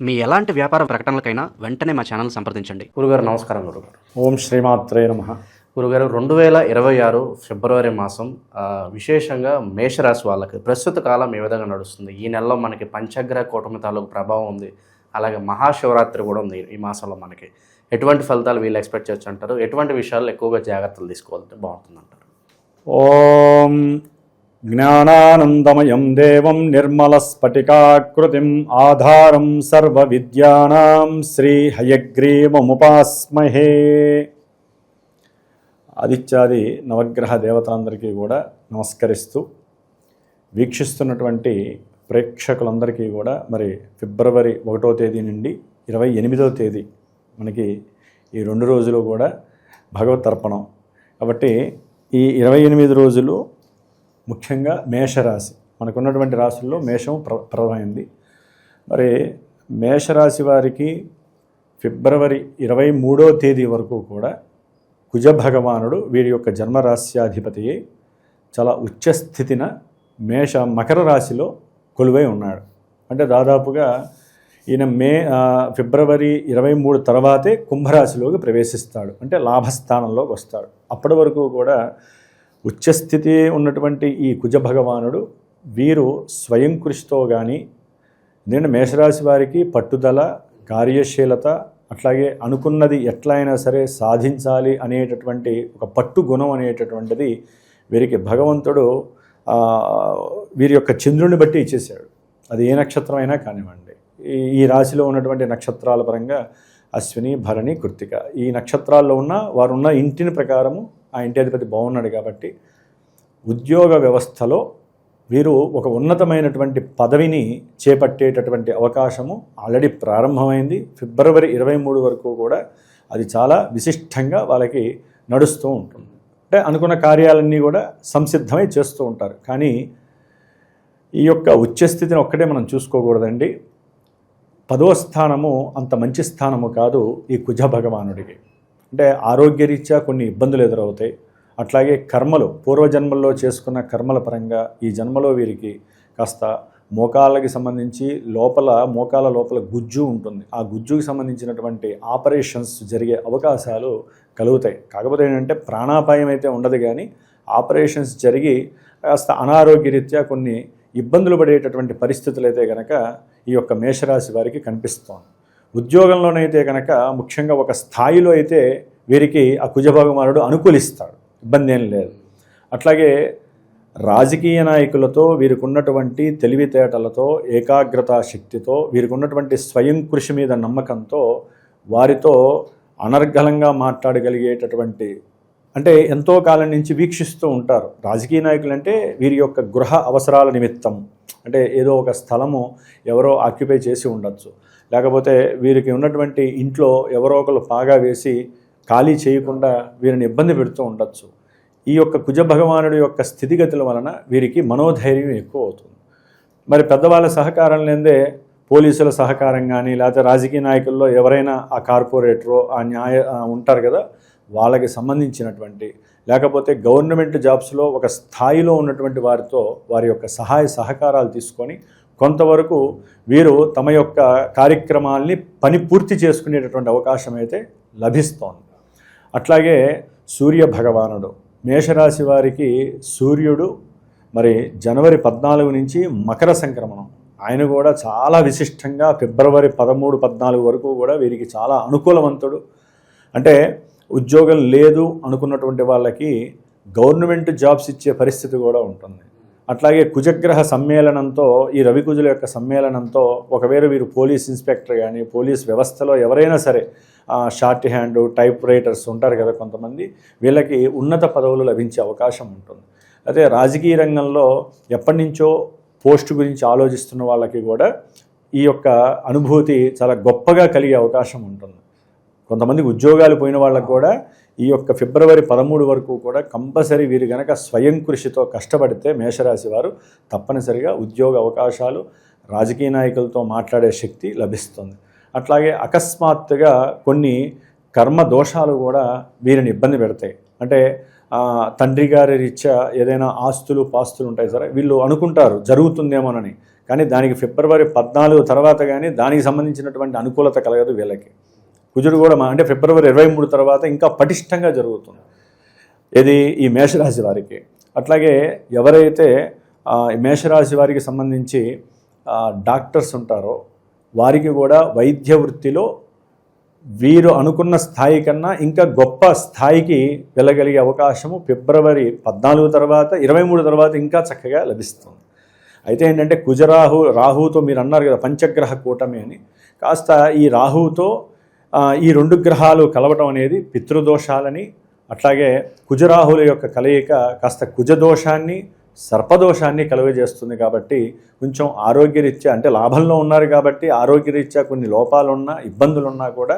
మీ ఎలాంటి వ్యాపార ప్రకటనలకైనా వెంటనే మా ఛానల్ సంప్రదించండి. గురుగారు నమస్కారం గురుగారు. ఓం శ్రీమాత్రే నమ. గురుగారు రెండు వేల ఇరవై ఆరు ఫిబ్రవరి మాసం ఆ, విశేషంగా మేషరాశి వాళ్ళకి ప్రస్తుత కాలం ఏ విధంగా నడుస్తుంది? ఈ నెలలో మనకి పంచగ్రహ కూటమి తాలూకు ప్రభావం ఉంది. అలాగే మహాశివరాత్రి కూడా ఉంది ఈ మాసంలో మనకి. ఎటువంటి ఫలితాలు వీళ్ళు ఎక్స్పెక్ట్ చేయొచ్చు అంటారు? ఎటువంటి విషయాలు ఎక్కువగా జాగ్రత్తలు తీసుకోవాలంటే బాగుంటుంది అంటారు ఓం జ్ఞానానందమయం దేవం నిర్మలస్ఫటికాకృతిం ఆధారం సర్వవిద్యానాం శ్రీ హయగ్రీవముపాస్మహే ఆదిత్యాది నవగ్రహ దేవతలందరికీ కూడా నమస్కరిస్తూ వీక్షిస్తున్నటువంటి ప్రేక్షకులందరికీ కూడా మరి ఫిబ్రవరి ఒకటో తేదీ నుండి ఇరవై ఎనిమిదవ తేదీ మనకి ఈ రెండు రోజులు కూడా భగవత్ తర్పణం. కాబట్టి ఈ ఇరవై ఎనిమిది రోజులు ముఖ్యంగా మేషరాశి. మనకున్నటువంటి రాశుల్లో మేషం ప్ర ప్రధమైంది మరి మేషరాశి వారికి ఫిబ్రవరి ఇరవై మూడో తేదీ వరకు కూడా కుజ భగవానుడు వీరి యొక్క జన్మరాశ్యాధిపతి చాలా ఉచ్చస్థితిన మేష మకర రాశిలో కొలువై ఉన్నాడు. అంటే దాదాపుగా ఈయన మే ఫిబ్రవరి ఇరవై మూడు తర్వాతే కుంభరాశిలోకి ప్రవేశిస్తాడు. అంటే లాభస్థానంలోకి వస్తాడు. అప్పటి వరకు కూడా ఉచ్చస్థితి ఉన్నటువంటి ఈ కుజ భగవానుడు వీరు స్వయం కృషితో కానీ నేను మేషరాశి వారికి పట్టుదల కార్యశీలత అట్లాగే అనుకున్నది ఎట్లా అయినా సరే సాధించాలి అనేటటువంటి ఒక పట్టు గుణం అనేటటువంటిది వీరికి భగవంతుడు వీరి యొక్క చంద్రుని బట్టి ఇచ్చేసాడు అది ఏ నక్షత్రం అయినా కానివ్వండి. ఈ ఈ రాశిలో ఉన్నటువంటి నక్షత్రాల పరంగా అశ్విని భరణి కృత్తిక. ఈ నక్షత్రాల్లో ఉన్న వారు ఉన్న ఇంటిని ప్రకారము ఆ ఇంటి అధిపతి బాగున్నాడు కాబట్టి ఉద్యోగ వ్యవస్థలో వీరు ఒక ఉన్నతమైనటువంటి పదవిని చేపట్టేటటువంటి అవకాశము ఆల్రెడీ ప్రారంభమైంది. ఫిబ్రవరి ఇరవై మూడు వరకు కూడా అది చాలా విశిష్టంగా వాళ్ళకి నడుస్తూ ఉంటుంది. అంటే అనుకున్న కార్యాలన్నీ కూడా సంసిద్ధమై చేస్తూ ఉంటారు. కానీ ఈ యొక్క ఉచ్చస్థితిని ఒక్కటే మనం చూసుకోకూడదండి. పదో స్థానము అంత మంచి స్థానము కాదు ఈ కుజ భగవానుడికి. అంటే ఆరోగ్యరీత్యా కొన్ని ఇబ్బందులు ఎదురవుతాయి. అట్లాగే కర్మలు పూర్వజన్మల్లో చేసుకున్న కర్మల పరంగా ఈ జన్మలో వీరికి కాస్త మోకాళ్ళకి సంబంధించి లోపల మోకాల లోపల గుజ్జు ఉంటుంది. ఆ గుజ్జుకి సంబంధించినటువంటి ఆపరేషన్స్ జరిగే అవకాశాలు కలుగుతాయి. కాకపోతే ఏంటంటే ప్రాణాపాయం అయితే ఉండదు కానీ ఆపరేషన్స్ జరిగి కాస్త అనారోగ్యరీత్యా కొన్ని ఇబ్బందులు పడేటటువంటి పరిస్థితులు అయితే కనుక ఈ యొక్క మేషరాశి వారికి కనిపిస్తోంది. ఉద్యోగంలోనైతే కనుక ముఖ్యంగా ఒక స్థాయిలో అయితే వీరికి ఆ కుజభగవానుడు అనుకూలిస్తాడు. ఇబ్బంది ఏం లేదు. అట్లాగే రాజకీయ నాయకులతో వీరికి ఉన్నటువంటి తెలివితేటలతో ఏకాగ్రతా శక్తితో వీరికి ఉన్నటువంటి స్వయం కృషి మీద నమ్మకంతో వారితో అనర్గళంగా మాట్లాడగలిగేటటువంటి అంటే ఎంతో కాలం నుంచి వీక్షిస్తూ ఉంటారు. రాజకీయ నాయకులు అంటే వీరి యొక్క గృహ అవసరాల నిమిత్తం. అంటే ఏదో ఒక స్థలము ఎవరో ఆక్యుపై చేసి ఉండొచ్చు. లేకపోతే వీరికి ఉన్నటువంటి ఇంట్లో ఎవరో ఒకరు పాగా వేసి ఖాళీ చేయకుండా వీరిని ఇబ్బంది పెడుతూ ఉండొచ్చు. ఈ యొక్క కుజ భగవానుడి యొక్క స్థితిగతుల వలన వీరికి మనోధైర్యం ఎక్కువ అవుతుంది. మరి పెద్దవాళ్ళ సహకారం లేదే పోలీసుల సహకారం కానీ లేకపోతే రాజకీయ నాయకుల్లో ఎవరైనా ఆ కార్పొరేటరో ఆ న్యాయ ఉంటారు కదా వాళ్ళకి సంబంధించినటువంటి లేకపోతే గవర్నమెంట్ జాబ్స్లో ఒక స్థాయిలో ఉన్నటువంటి వారితో వారి యొక్క సహాయ సహకారాలు తీసుకొని కొంతవరకు వీరు తమ యొక్క కార్యక్రమాల్ని పని పూర్తి చేసుకునేటటువంటి అవకాశం అయితే లభిస్తోంది. అట్లాగే సూర్య భగవానుడు మేషరాశి వారికి సూర్యుడు మరి జనవరి పద్నాలుగు నుంచి మకర సంక్రమణం ఆయన కూడా చాలా విశిష్టంగా ఫిబ్రవరి పదమూడు పద్నాలుగు వరకు కూడా వీరికి చాలా అనుకూలవంతుడు. అంటే ఉద్యోగం లేదు అనుకున్నటువంటి వాళ్ళకి గవర్నమెంట్ జాబ్స్ ఇచ్చే పరిస్థితి కూడా ఉంటుంది. అట్లాగే కుజగ్రహ సమ్మేళనంతో ఈ రవికుజుల యొక్క సమ్మేళనంతో ఒకవేళ వీరు పోలీస్ ఇన్స్పెక్టర్ కానీ పోలీస్ వ్యవస్థలో ఎవరైనా సరే షార్ట్ హ్యాండ్ టైప్ రైటర్స్ ఉంటారు కదా కొంతమంది వీళ్ళకి ఉన్నత పదవులు లభించే అవకాశం ఉంటుంది. అదే రాజకీయ రంగంలో ఎప్పటి నుంచో పోస్ట్ గురించి ఆలోచిస్తున్న వాళ్ళకి కూడా ఈ యొక్క అనుభూతి చాలా గొప్పగా కలిగే అవకాశం ఉంటుంది. కొంతమంది ఉద్యోగాలు పోయిన వాళ్ళకు కూడా ఈ యొక్క ఫిబ్రవరి పదమూడు వరకు కూడా కంపల్సరీ వీరు గనక స్వయం కృషితో కష్టపడితే మేషరాశి వారు తప్పనిసరిగా ఉద్యోగ అవకాశాలు రాజకీయ నాయకులతో మాట్లాడే శక్తి లభిస్తుంది. అట్లాగే అకస్మాత్తుగా కొన్ని కర్మ దోషాలు కూడా వీరిని ఇబ్బంది పెడతాయి. అంటే తండ్రి గారి రీత్యా ఏదైనా ఆస్తులు పాస్తులు ఉంటాయి సరే వీళ్ళు అనుకుంటారు జరుగుతుందేమోనని. కానీ దానికి ఫిబ్రవరి పద్నాలుగు తర్వాత కానీ దానికి సంబంధించినటువంటి అనుకూలత కలగదు వీళ్ళకి. కుజుడు కూడా మా- అంటే ఫిబ్రవరి ఇరవై మూడు తర్వాత ఇంకా పటిష్టంగా జరుగుతుంది. ఇది ఈ మేషరాశి వారికి. అట్లాగే ఎవరైతే మేషరాశి వారికి సంబంధించి డాక్టర్స్ ఉంటారో వారికి కూడా వైద్య వృత్తిలో వీరు అనుకున్న స్థాయి కన్నా ఇంకా గొప్ప స్థాయికి వెళ్ళగలిగే అవకాశము ఫిబ్రవరి పద్నాలుగు తర్వాత ఇరవై మూడు తర్వాత ఇంకా చక్కగా లభిస్తుంది. అయితే ఏంటంటే కుజరాహు రాహుతో మీరు అన్నారు కదా పంచగ్రహ కూటమి అని. కాస్త ఈ రాహుతో ఈ రెండు గ్రహాలు కలవటం అనేది పితృదోషాలని అట్లాగే కుజరాహుల యొక్క కలయిక కాస్త కుజదోషాన్ని సర్పదోషాన్ని కలుగజేస్తుంది కాబట్టి కొంచెం ఆరోగ్యరీత్యా అంటే లాభంలో ఉన్నారు కాబట్టి ఆరోగ్యరీత్యా కొన్ని లోపాలున్నా ఇబ్బందులున్నా కూడా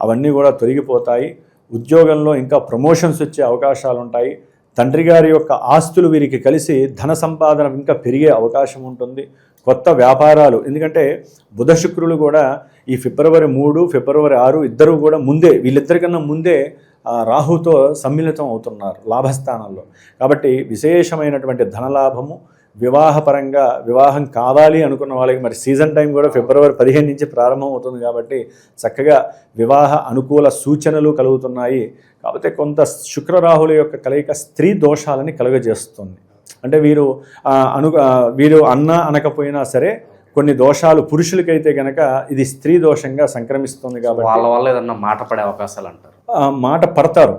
అవన్నీ కూడా తొలగిపోతాయి. ఉద్యోగంలో ఇంకా ప్రమోషన్స్ వచ్చే అవకాశాలు ఉంటాయి తండ్రి గారి యొక్క ఆస్తులు వీరికి కలిసి ధన సంపాదన ఇంకా పెరిగే అవకాశం ఉంటుంది. కొత్త వ్యాపారాలు ఎందుకంటే బుధ శుక్రులు కూడా ఈ ఫిబ్రవరి మూడు ఫిబ్రవరి ఆరు ఇద్దరు కూడా ముందే వీళ్ళిద్దరికన్నా ముందే రాహుతో సమ్మిళితం అవుతున్నారు లాభస్థానంలో కాబట్టి విశేషమైనటువంటి ధనలాభము వివాహపరంగా వివాహం కావాలి అనుకున్న వాళ్ళకి మరి సీజన్ టైం కూడా ఫిబ్రవరి పదిహేను నుంచి ప్రారంభం అవుతుంది కాబట్టి చక్కగా వివాహ అనుకూల సూచనలు కలుగుతున్నాయి. కాకపోతే కొంత శుక్రరాహుల యొక్క కలయిక స్త్రీ దోషాలని కలుగజేస్తుంది. అంటే వీరు అను వీరు అన్న అనకపోయినా సరే కొన్ని దోషాలు పురుషులకైతే గనక ఇది స్త్రీ దోషంగా సంక్రమిస్తుంది కాబట్టి వాళ్ళ వల్ల ఏదన్నా మాట పడే అవకాశాలు అంటారు. మాట పడతారు.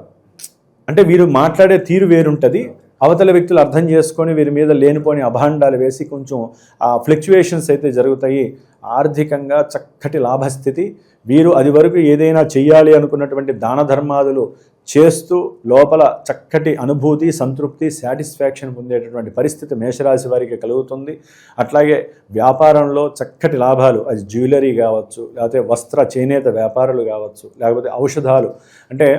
అంటే వీరు మాట్లాడే తీరు వేరుంటుంది. అవతల వ్యక్తులు అర్థం చేసుకొని వీరి మీద లేనిపోని అభాండాలు వేసి కొంచెం ఆ ఫ్లక్చువేషన్స్ అయితే జరుగుతాయి. ఆర్థికంగా చక్కటి లాభస్థితి. వీరు అది వరకు ఏదైనా చెయ్యాలి అనుకున్నటువంటి దాన ధర్మాదులు చేస్తూ లోపల చక్కటి అనుభూతి సంతృప్తి సాటిస్ఫాక్షన్ పొందేటటువంటి పరిస్థితి మేషరాశి వారికి కలుగుతుంది. అట్లాగే వ్యాపారంలో చక్కటి లాభాలు అది జ్యువెలరీ కావచ్చు లేకపోతే వస్త్ర చేనేత వ్యాపారులు కావచ్చు లేకపోతే ఔషధాలు అంటే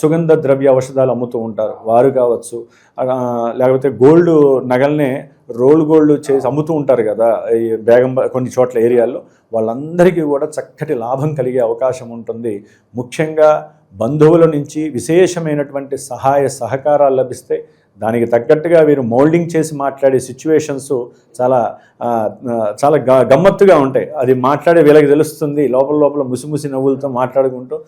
సుగంధ ద్రవ్య ఔషధాలు అమ్ముతూ ఉంటారు. వారు కావచ్చు లేకపోతే గోల్డ్ నగల్నే రోల్ గోల్డ్ చేసి అమ్ముతూ ఉంటారు కదా ఈ బేగం కొన్ని చోట్ల ఏరియాల్లో. వాళ్ళందరికీ కూడా చక్కటి లాభం కలిగే అవకాశం ఉంటుంది. ముఖ్యంగా బంధువుల నుంచి విశేషమైనటువంటి సహాయ సహకారాలు లభిస్తే దానికి తగ్గట్టుగా వీరు మోల్డింగ్ చేసి మాట్లాడే సిచ్యువేషన్స్ చాలా చాలా గమ్మత్తుగా ఉంటాయి. అది మాట్లాడే వీళ్ళకి తెలుస్తుంది. లోపల లోపల ముసిముసి నవ్వులతో మాట్లాడుకుంటూ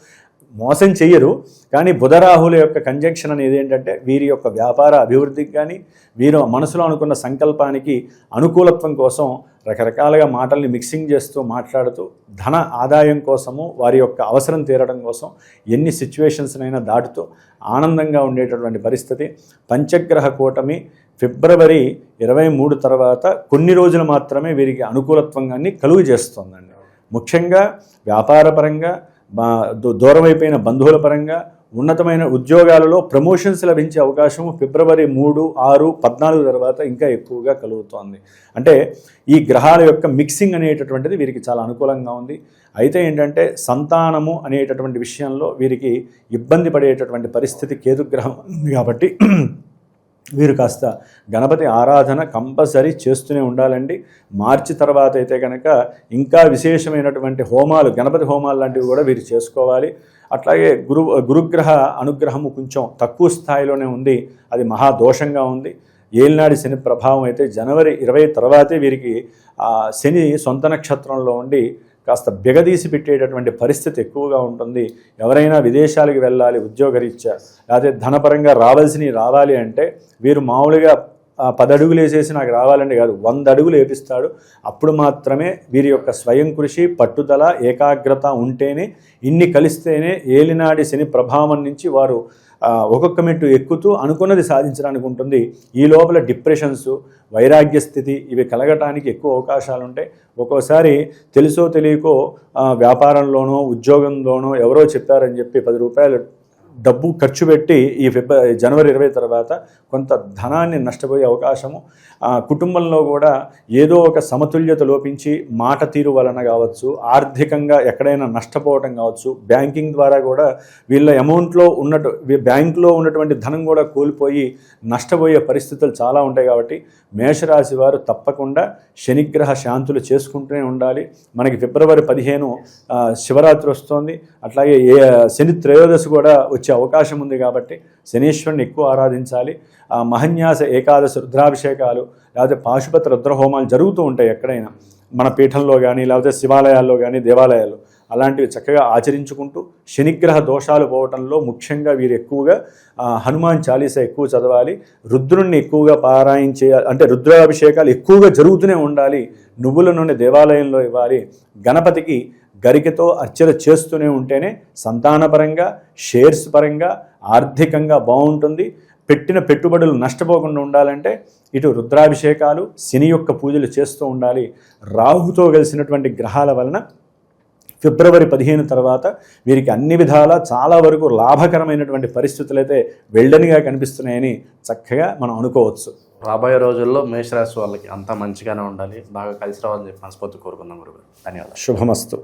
మోసం చెయ్యరు. కానీ బుధరాహుల యొక్క కంజంక్షన్ అనేది ఏంటంటే వీరి యొక్క వ్యాపార అభివృద్ధికి కానీ వీరు మనసులో అనుకున్న సంకల్పానికి అనుకూలత్వం కోసం రకరకాలుగా మాటల్ని మిక్సింగ్ చేస్తూ మాట్లాడుతూ ధన ఆదాయం కోసము వారి యొక్క అవసరం తీరడం కోసం ఎన్ని సిచ్యువేషన్స్నైనా దాటుతూ ఆనందంగా ఉండేటటువంటి పరిస్థితి. పంచగ్రహ కూటమి ఫిబ్రవరి ఇరవై మూడు తర్వాత కొన్ని రోజులు మాత్రమే వీరికి అనుకూలత్వంగాన్ని కలుగు చేస్తుందండి. ముఖ్యంగా వ్యాపారపరంగా దూరమైపోయిన దూ- బంధువుల పరంగా ఉన్నతమైన ఉద్యోగాలలో ప్రమోషన్స్ లభించే అవకాశం ఫిబ్రవరి మూడు ఆరు పద్నాలుగు తర్వాత ఇంకా ఎక్కువగా కలుగుతోంది. అంటే ఈ గ్రహాల యొక్క మిక్సింగ్ అనేటటువంటిది వీరికి చాలా అనుకూలంగా ఉంది. అయితే ఏంటంటే సంతానము అనేటటువంటి విషయంలో వీరికి ఇబ్బంది పడేటటువంటి పరిస్థితి కేతుగ్రహం ఉంది కాబట్టి వీరు కాస్త గణపతి ఆరాధన కంపల్సరీ చేస్తూనే ఉండాలండి. మార్చి తర్వాత అయితే కనుక ఇంకా విశేషమైనటువంటి హోమాలు గణపతి హోమాలు లాంటివి కూడా వీరు చేసుకోవాలి. అట్లాగే గురు గురుగ్రహ అనుగ్రహము కొంచెం తక్కువ స్థాయిలోనే ఉంది. అది మహాదోషంగా ఉంది. ఏలినాడి శని ప్రభావం అయితే జనవరి ఇరవై తర్వాతే వీరికి ఆ శని సొంత నక్షత్రంలో ఉండి కాస్త బిగదీసి పెట్టేటటువంటి పరిస్థితి ఎక్కువగా ఉంటుంది. ఎవరైనా విదేశాలకు వెళ్ళాలి ఉద్యోగరీత్యా లేకపోతే ధనపరంగా రావాల్సినవి రావాలి అంటే వీరు మామూలుగా పదడుగులు వేసేసి నాకు రావాలని కాదు వంద అడుగులు వేపిస్తాడు. అప్పుడు మాత్రమే వీరి యొక్క స్వయం కృషి పట్టుదల ఏకాగ్రత ఉంటేనే ఇన్ని కలిస్తేనే ఏలినాడి శని ప్రభావం నుంచి వారు ఒక్కొక్క మెట్టు ఎక్కుతూ అనుకున్నది సాధించడానికి ఉంటుంది. ఈ లోపల డిప్రెషన్స్ వైరాగ్య స్థితి ఇవి కలగటానికి ఎక్కువ అవకాశాలు ఉంటాయి ఒక్కోసారి తెలుసో తెలియకో వ్యాపారంలోనో ఉద్యోగంలోనో ఎవరో చెప్పారని చెప్పి పది రూపాయలు డబ్బు ఖర్చు పెట్టి ఈ ఫిబ్ర జనవరి ఇరవై తర్వాత కొంత ధనాన్ని నష్టపోయే అవకాశము. ఆ, కుటుంబంలో కూడా ఏదో ఒక సమతుల్యత లోపించి మాట తీరు వలన కావచ్చు ఆర్థికంగా ఎక్కడైనా నష్టపోవటం కావచ్చు బ్యాంకింగ్ ద్వారా కూడా వీళ్ళ అమౌంట్లో ఉన్నట్టు బ్యాంకులో ఉన్నటువంటి ధనం కూడా కోల్పోయి నష్టపోయే పరిస్థితులు చాలా ఉంటాయి కాబట్టి మేషరాశి వారు తప్పకుండా శనిగ్రహ శాంతులు చేసుకుంటూనే ఉండాలి. మనకి ఫిబ్రవరి పదిహేను శివరాత్రి వస్తోంది. అట్లాగే ఏ శని త్రయోదశి కూడా వచ్చే అవకాశం ఉంది కాబట్టి శనీశ్వరుని ఎక్కువ ఆరాధించాలి. ఆ మహన్యాస ఏకాదశి రుద్రాభిషేకాలు లేకపోతే పాశుపతి రుద్రహోమాలు జరుగుతూ ఉంటాయి ఎక్కడైనా. మన పీఠంలో కానీ లేకపోతే శివాలయాల్లో కానీ దేవాలయాల్లో. అలాంటివి చక్కగా ఆచరించుకుంటూ శనిగ్రహ దోషాలు పోవటంలో ముఖ్యంగా వీరు ఎక్కువగా హనుమాన్ చాలీసా ఎక్కువ చదవాలి రుద్రుణ్ణి ఎక్కువగా పారాయణ చేయాలి అంటే రుద్రాభిషేకాలు ఎక్కువగా జరుగుతూనే ఉండాలి నువ్వుల నూనె దేవాలయంలో ఇవ్వాలి గణపతికి గరికతో అర్చన చేస్తూనే ఉంటేనే సంతానపరంగా షేర్స్ పరంగా ఆర్థికంగా బాగుంటుంది. పెట్టిన పెట్టుబడులు నష్టపోకుండా ఉండాలంటే ఇటు రుద్రాభిషేకాలు శని యొక్క పూజలు చేస్తూ ఉండాలి. రాహుతో కలిసినటువంటి గ్రహాల వలన ఫిబ్రవరి పదిహేను తర్వాత వీరికి అన్ని విధాలా చాలా వరకు లాభకరమైనటువంటి పరిస్థితులు అయితే వెళ్ళనిగా కనిపిస్తున్నాయని చక్కగా మనం అనుకోవచ్చు. రాబోయే రోజుల్లో మేషరాశి వాళ్ళకి అంతా మంచిగానే ఉండాలి. బాగా కలిసి రావాలని చెప్పి మనస్ఫూర్తి కోరుకుందాం గురుగారు. ధన్యవాదాలు. శుభమస్తు.